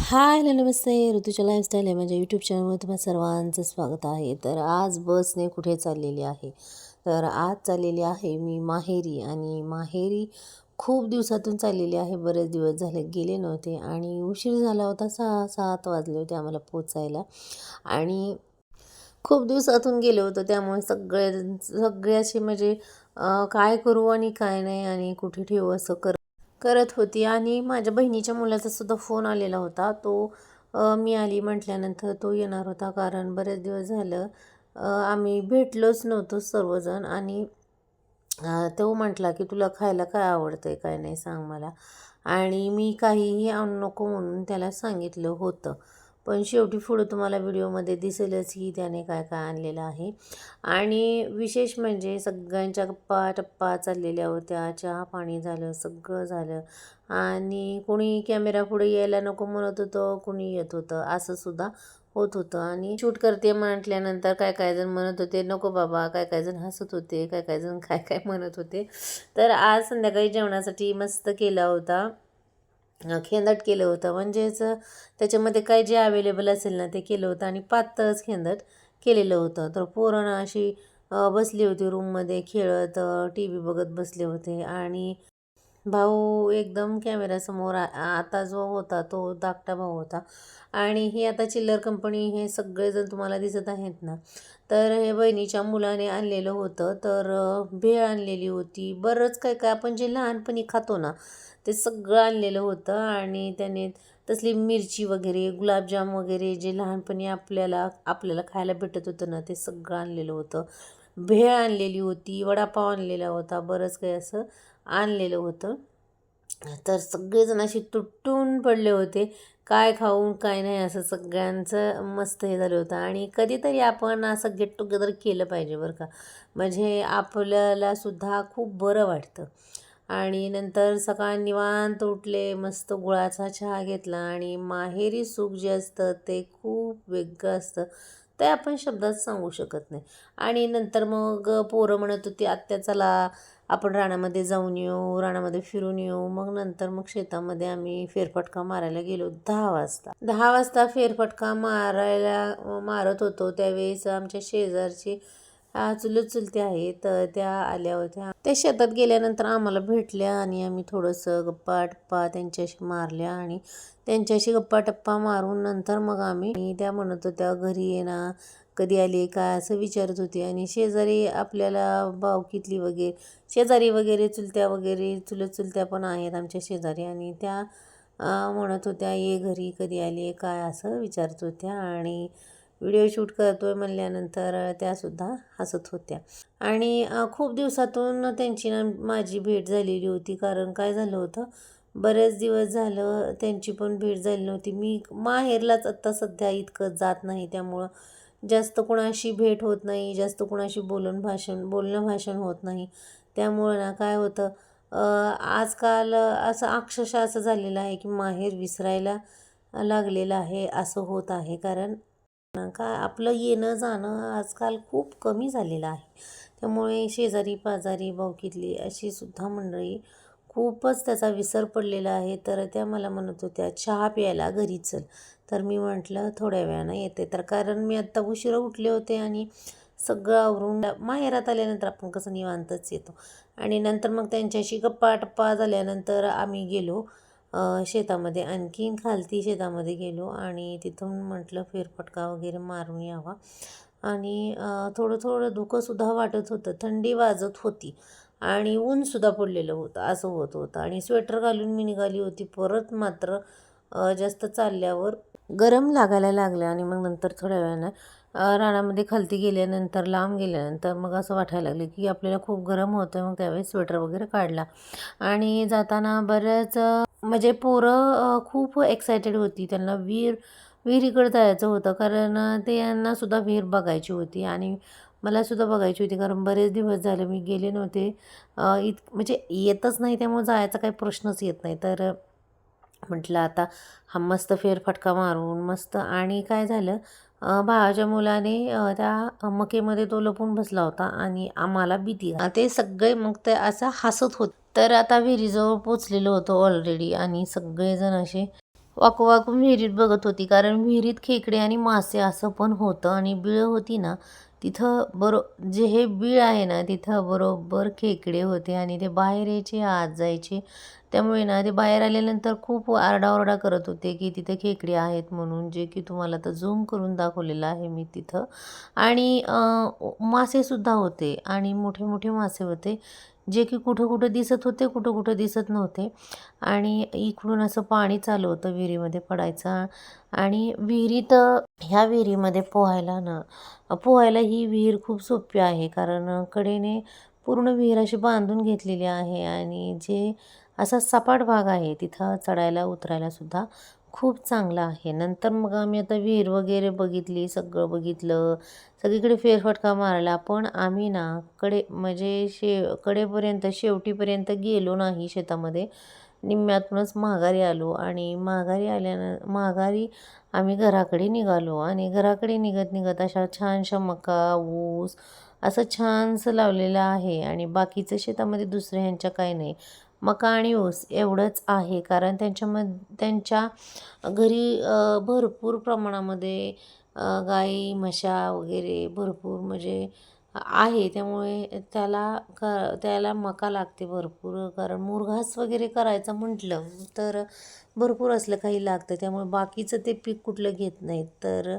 Hi hello नमस्ते. ऋतूच्या lifestyle आहे माझ्या यूट्यूब चॅनलवर तुम्हा सर्वांचं स्वागत आहे. तर आज बसने कुठे चाललेली आहे? तर आज चाललेली आहे मी माहेरी आणि माहेरी खूप दिवसातून चाललेली आहे. बरेच दिवस झाले गेले नव्हते आणि उशीर झाला होता. सहा सात वाजले होते आम्हाला पोचायला आणि खूप दिवसातून गेलो होतो. त्यामुळे सगळे सगळ्याचे म्हणजे काय करू आणि काय नाही आणि कुठे ठेवू असं कर करत होती. आणि माझ्या बहिणीच्या मुलाचा सुद्धा फोन आलेला होता. तो मी आली म्हटल्यानंतर तो येणार होता. कारण बरेच दिवस झालं आम्ही भेटलोच नव्हतो सर्वजण. आणि तो म्हटला की तुला खायला काय आवडतंय काय नाही सांग मला. आणि मी काहीही आणू नको म्हणून त्याला सांगितलं होतं. पण शेवटी पुढं तुम्हाला व्हिडिओमध्ये दिसेलच की त्याने काय काय आणलेलं आहे. आणि विशेष म्हणजे सगळ्यांच्या गप्पा टप्पा चाललेल्या होत्या. चहा पाणी झालं सगळं झालं. आणि कोणी कॅमेरा पुढे यायला नको म्हणत होतं कोणी येत होतं. असं सुद्धा होत होतं. आणि शूट करते म्हटल्यानंतर काय काय जण म्हणत होते नको बाबा काय काय जण हसत होते काय काय जण काय काय म्हणत होते. तर आज संध्याकाळी जेवणासाठी मस्त केला होता. खेंदट केलं होतं. म्हणजेच त्याच्यामध्ये काय जे अवेलेबल असेल ना ते केलं होतं आणि पातळच खेंदट केलेलं होतं. तर पोरणं अशी बसली होती रूममध्ये खेळत टी व्ही बघत बसले होते. आणि भाऊ एकदम कॅमेऱ्यासमोर आ- आता जो होता तो धाकटा भाऊ होता. आणि हे आता चिल्लर कंपनी हे सगळेजण तुम्हाला दिसत आहेत ना. तर हे बहिणीच्या मुलाने आणलेलं होतं. तर भेळ आणलेली होती. बरंच काय काय आपण जे लहानपणी खातो ना ते सगळं आणलेलं होतं आणि त्याने तसली मिरची वगैरे गुलाबजाम वगैरे जे लहानपणी आपल्याला आपल्याला खायला भेटत होतं ना ते सगळं आणलेलं होतं. भेळ आणलेली होती वडापाव आणलेला होता बरंच काही असं आणलेलं होतं. तर सगळेजण असे तुटून पडले होते काय खाऊन काय नाही असं सगळ्यांचं मस्त हे झालं होतं. आणि कधीतरी आपण असं गेट टुगेदर केलं पाहिजे बरं का. म्हणजे आपल्याला सुद्धा खूप बरं वाटतं. आणि नंतर सकाळ निवांत उठले मस्त गुळाचा चहा घेतला आणि माहेरी सुख जे असतं ते खूप वेगळं असतं. ते आपण शब्दात सांगू शकत नाही. आणि नंतर मग पोरं म्हणत होती आत्या चला आपण रानामध्ये जाऊन येऊ रानामध्ये फिरून येऊ. मग नंतर मग शेतामध्ये आम्ही फेरफटका मारायला गेलो दहा वाजता. दहा वाजता फेरफटका मारायला मारत होतो. त्यावेळेस आमच्या शेजारची चुलत चुलते आहेत तर त्या आल्या होत्या. त्या शेतात गेल्यानंतर आम्हाला भेटल्या आणि आम्ही थोडंसं गप्पा टप्पा त्यांच्याशी मारल्या आणि त्यांच्याशी गप्पा टप्पा मारून नंतर मग आम्ही त्या म्हणत होत्या घरी येणार कधी आली काय? असं विचारत होती. आणि शेजारी आपल्याला भावकीतली वगैरे शेजारी वगैरे चुलत्या वगैरे चुलत चुलत्या पण आहेत आमच्या शेजारी. आणि त्या म्हणत होत्या ये घरी कधी आली काय? असं विचारत होत्या. आणि व्हिडिओ शूट करतो आहे म्हणल्यानंतर त्यासुद्धा हसत होत्या. आणि खूप दिवसातून त्यांची ना माझी भेट झालेली होती. कारण काय झालं होतं बरेच दिवस झालं त्यांची पण भेट झाली नव्हती. मी माहेरलाच आत्ता सध्या इतकं जात नाही. त्यामुळं जास्त कुणाशी भेट होत नाही जास्त कुणाशी बोलून भाषण बोलणं भाषण होत नाही. त्यामुळं ना काय होतं आजकाल असं अक्षरशः असं झालेलं आहे की माहेर विसरायला लागलेलं आहे असं होत आहे. कारण का आपलं येणं जाणं आजकाल खूप कमी झालेलं आहे. त्यामुळे शेजारी पाजारी भावकीतली अशी सुद्धा मंडळी खूपच त्याचा विसर पडलेला आहे. तर त्या मला म्हणत होत्या चहा प्यायला घरी चल. तर मी म्हटलं थोड्या वेळानं येते. तर कारण मी आत्ता उशिरा उठले होते आणि सगळं आवरून माहेरात आल्यानंतर आपण कसं निवांतच येतो. आणि नंतर मग त्यांच्याशी गप्पा टप्पा झाल्यानंतर आम्ही गेलो. शेतामध्ये आणखीन खालती शेतामध्ये गेलो आणि तिथून म्हटलं फेरफटका वगैरे मारून यावा. आणि थोडं थोडं धुकंसुद्धा वाटत होतं. थंडी वाजत होती आणि ऊनसुद्धा पडलेलं होतं असं होत होतं. आणि स्वेटर घालून मी निघाली होती. परत मात्र जास्त चालल्यावर गरम लागायला लागलं आणि मग नंतर थोड्या वेळानं रानामध्ये खालती गेल्यानंतर लांब गेल्यानंतर मग असं वाटायला लागलं की आपल्याला खूप गरम होतं मग त्यावेळेस स्वेटर वगैरे काढला. आणि जाताना बऱ्याच म्हणजे पोरं खूप एक्सायटेड होती. त्यांना विहीर विहिरीकडे जायचं होतं. कारण ते यांनासुद्धा विहीर बघायची होती. आणि मलासुद्धा बघायची होती. कारण बरेच दिवस झाले मी गेले नव्हते. इत म्हणजे येतच नाही त्यामुळे जायचा काही प्रश्नच येत नाही. तर म्हटलं आता हा मस्त फेरफटका मारून मस्त. आणि काय झालं भावाच्या मुलाने त्या मकेमध्ये तो लपून बसला होता. आणि आम्हाला भीती ते सगळे मग ते असं हसत होते. तर आता विहिरीजवळ पोचलेलो होतो ऑलरेडी आणि सगळेजण असे वाकवाकून विहिरीत बघत होती. कारण विहिरीत खेकडे आणि मासे असं पण होतं आणि बिळं होती ना तिथं बरो जे हे बीळ आहे ना तिथं बरोबर खेकडे होते आणि ते बाहेर यायचे आत जायचे. त्यामुळे ना ते बाहेर आल्यानंतर खूप आरडाओरडा करत होते की तिथे खेकडे आहेत म्हणून जे की तुम्हाला तर झूम करून दाखवलेलं आहे मी तिथं. आणि मासेसुद्धा होते आणि मोठे मोठे मासे होते. जे की कुठं कुठं दिसत होते कुठं कुठं दिसत नव्हते. आणि इकडून असं पाणी चालू होतं विहिरीमध्ये पडायचं. आणि विहिरीत ह्या विहिरीमध्ये पोहायला ना पोहायला ही विहीर खूप सोपी आहे. कारण कडेने पूर्ण विहीर अशी बांधून घेतलेली आहे. आणि जे असा सपाट भाग आहे तिथं चढायला उतरायला सुद्धा खूप चांगला आहे. नंतर मग आम्ही आता विहीर वगैरे बघितली सगळं बघितलं. सगळीकडे फेरफटका मारला पण आम्ही ना कडे म्हणजे शे कडेपर्यंत शेवटीपर्यंत गेलो नाही शेतामध्ये. निम्म्यातूनच माघारी आलो आणि माघारी आल्यानं माघारी आम्ही घराकडे निघालो आणि घराकडे निघत निघत अशा छानशा मका ऊस असं छानसं लावलेलं आहे आणि बाकीचं शेतामध्ये दुसऱ्या ह्यांच्या काही नाही. मका आणि ऊस एवढंच आहे. कारण त्यांच्याम त्यांच्या घरी भरपूर प्रमाणामध्ये गाई म्हशा वगैरे भरपूर म्हणजे आहे. त्यामुळे त्याला क त्याला मका लागते भरपूर. कारण मुरघास वगैरे करायचं म्हटलं तर भरपूर असलं काही लागतं. त्यामुळे बाकीचं ते पीक कुठलं घेत नाहीत. तर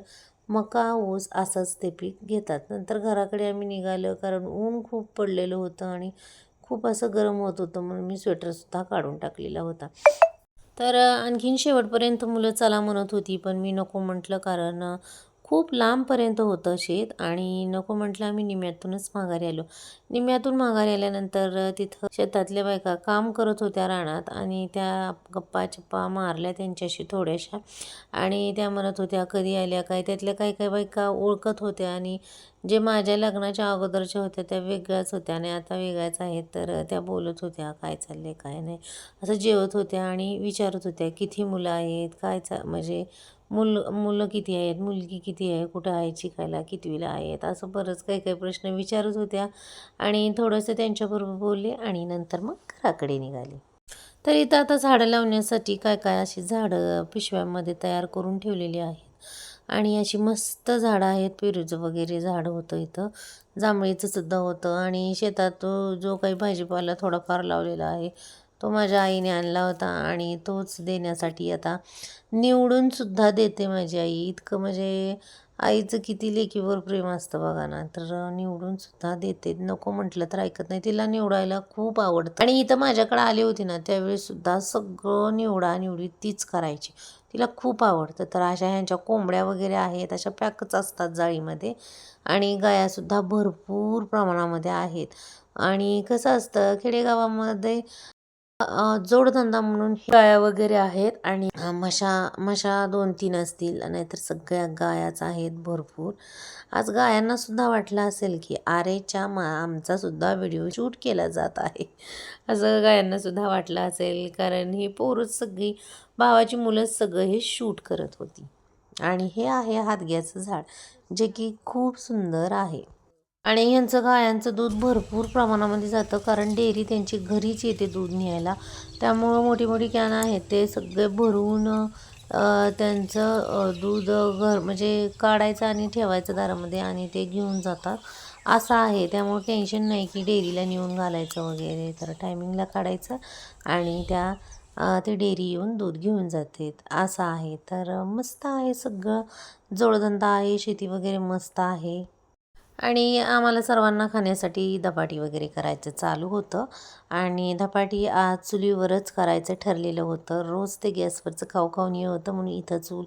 मका ऊस असंच ते पीक घेतात. नंतर घराकडे आम्ही निघालो. कारण ऊन खूप पडलेलं होतं आणि खूप असं गरम होत होतं म्हणून मी स्वेटरसुद्धा काढून टाकलेला होता. तर आणखीन शेवटपर्यंत मुलं चला म्हणत होती पण मी नको म्हटलं कारण खूप लांबपर्यंत होतं शेत आणि नको म्हटलं आम्ही निम्यातूनच माघारी आलो. निम्यातून माघारी आल्यानंतर तिथं शेतातल्या बायका काम करत होत्या रानात आणि त्या गप्पा चप्पा मारल्या त्यांच्याशी थोड्याशा. आणि त्या म्हणत होत्या कधी आल्या काय? त्यातल्या काही काही बायका ओळखत होत्या आणि जे माझ्या लग्नाच्या अगोदरच्या होत्या त्या वेगळ्याच होत्या आणि आता वेगळ्याच आहेत. तर त्या बोलत होत्या काय चालले काय नाही? असं जेवत होत्या आणि विचारत होत्या किती मुलं आहेत? काय चा म्हणजे मुल मुलं किती आहेत मुलगी किती आहे कुठं आहे शिकायला कितवीला आहेत असं बरंच काही काही प्रश्न विचारत होत्या आणि थोडंसं त्यांच्याबरोबर बोलले आणि नंतर मग घराकडे निघाले. तर इथं आता झाडं लावण्यासाठी काय काय अशी झाडं पिशव्यांमध्ये तयार करून ठेवलेली आहेत. आणि अशी मस्त झाडं आहेत पेरूचं वगैरे झाडं होतं इथं. जांभळीचं सुद्धा होतं आणि शेतात जो काही भाजीपाला थोडाफार लावलेला आहे तो माझ्या आईने आणला होता आणि तोच देण्यासाठी आता निवडूनसुद्धा देते माझी आई. इतकं म्हणजे आईचं किती लेकीवर प्रेम असतं बघा ना. तर निवडूनसुद्धा देते. नको म्हटलं तर ऐकत नाही. तिला निवडायला खूप आवडतं. आणि इथं माझ्याकडे आली होती ना त्यावेळीसुद्धा सगळं निवडा निवडी तीच करायची. तिला खूप आवडतं. तर अशा ह्यांच्या कोंबड्या वगैरे आहेत अशा पॅकच असतात जाळीमध्ये. आणि गायासुद्धा भरपूर प्रमाणामध्ये आहेत. आणि कसं असतं खेडेगावामध्ये जोडधंदा म्हणून गाया वगैरे आहेत आणि म्हशा म्हशा दोन तीन असतील नाहीतर सगळ्या गायाच आहेत भरपूर. आज गायांना सुद्धा वाटलं असेल की आरेच्या मा आमचा सुद्धा व्हिडिओ शूट केला जात आहे. असं गायांना सुद्धा वाटलं असेल कारण ही पोरच सगळी भावाची मुलं सगळं हे शूट करत होती. आणि हे आहे हातग्याचं झाड जे की खूप सुंदर आहे. आणि ह्यांचं गायांचं दूध भरपूर प्रमाणामध्ये जातं कारण डेअरी त्यांची घरीच येते दूध न्यायला. त्यामुळं मोठी मोठी कॅन आहेत ते सगळे भरून त्यांचं दूध घर म्हणजे काढायचं आणि ठेवायचं दारामध्ये आणि ते घेऊन जातात. असं आहे त्यामुळे टेन्शन नाही की डेअरीला नेऊन घालायचं वगैरे तर टायमिंगला काढायचं आणि त्या ते डेअरी येऊन दूध घेऊन जाते असं आहे तर मस्त आहे सगळं. जोडधंदा आहे शेती वगैरे मस्त आहे. आणि आम्हाला सर्वांना खाण्यासाठी धपाटी वगैरे करायचं चालू होतं. आणि धपाटी आज चुलीवरच करायचं ठरलेलं होतं. रोज ते गॅसवरचं खाऊ खाऊन हे होतं म्हणून इथं चूल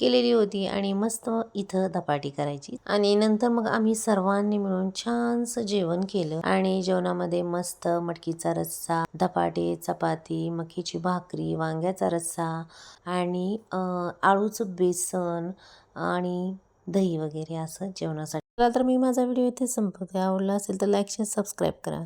केलेली होती आणि मस्त इथं धपाटी करायची. आणि नंतर मग आम्ही सर्वांनी मिळून छानसं जेवण केलं. आणि जेवणामध्ये मस्त मटकीचा रस्सा धपाटे चपाती मक्कीची भाकरी वांग्याचा रस्सा आणि आळूचं बेसन आणि दही वगैरे असं जेवणासाठी तर मी माझा व्हिडिओ इथे संपवते. आवडला असेल तर लाईक शेअर सबस्क्राईब करा.